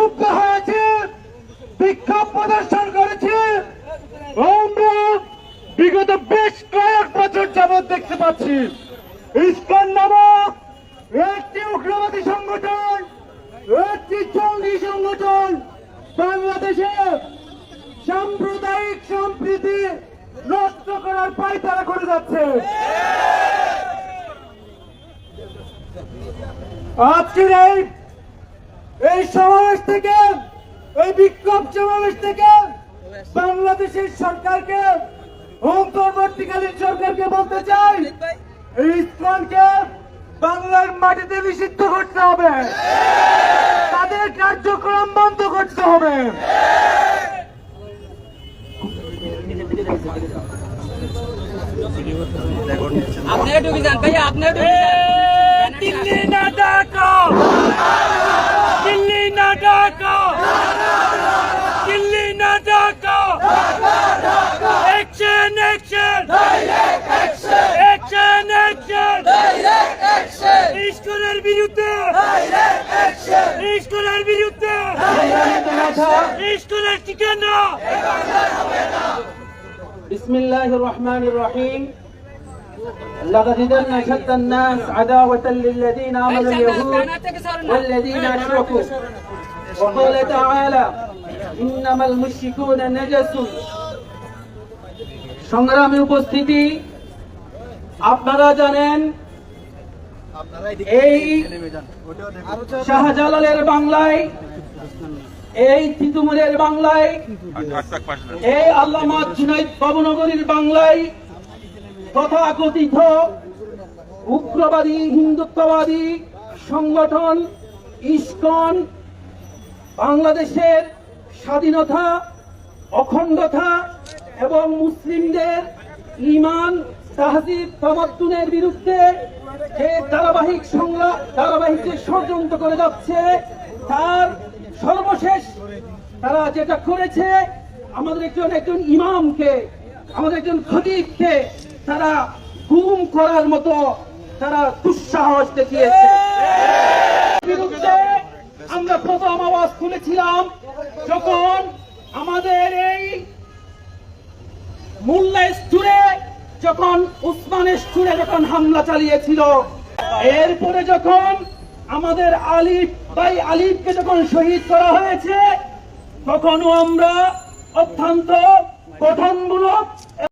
বিক্ষুব্ধ হয়েছে, বিক্ষোভ প্রদর্শন করেছে। আমরা বিগত বেশ কয়েক বছর যাবৎ দেখতে পাচ্ছি, ইস্কন নামক একটি উগ্রবাদী সংগঠন, একটি জঙ্গি সংগঠন বাংলাদেশে সাম্প্রদায়িক সম্প্রীতি নষ্ট করার পায়তারা করে যাচ্ছে। আজকের এই এই সমাবেশ থেকে এই বিক্ষোভ সমাবেশ থেকে বাংলাদেশের সরকারকে সরকারকে বলতে চাই ইসলামকে বাংলার মাটিতে নিষিদ্ধ করতে হবে। তাদের কার্যক্রম বন্ধ করতে হবে। আপনারা ঢুকে যান ভাইয়া আপনারা ঢুকে যান দিল্লি না ঢাকা দিল্লি না ঢাকা দিল্লি না Dhaka action action action action ইস্কুলের বিরুদ্ধে ইস্কুলের বিরুদ্ধে ইস্কুলের ঠিকানা بسم الله الرحمن الرحيم لقد ضل شد الناس عداوة للذين آمنوا اليهود والذين أشركوا وقال تعالى إنما المشركون نجس সংগ্রামে উপস্থিতি আপনারা জানেন এই শাহজালালের বাংলায় এই তিতুমুরের বাংলায় এই আল্লামা জুনাইদ বাবুনগরীর বাংলায় তথাকথিত উগ্রবাদী হিন্দুত্ববাদী সংগঠন ইস্কন বাংলাদেশের স্বাধীনতা অখণ্ডতা এবং মুসলিমদের ইমান তাহজিব তামাদ্দুনের বিরুদ্ধে যে ধারাবাহিক সংগ্রাম ধারাবাহিক যে ষড়যন্ত্র করে যাচ্ছে তার সর্বশেষ তারা যেটা করেছে আমাদের একজন একজন ইমামকে আমাদের একজন খতিবকে তারা গুম করার মতো তারা দুঃসাহস দেখিয়েছে। বিরুদ্ধে আমরা প্রথম আওয়াজ তুলেছিলাম যখন আমাদের এই মোল্লা যখন উসমানের সুরে যখন হামলা চালিয়েছিল, এরপরে যখন আমাদের আলিফ ভাই আলিফকে যখন শহীদ করা হয়েছে, তখনও আমরা অত্যন্ত গঠনমূলক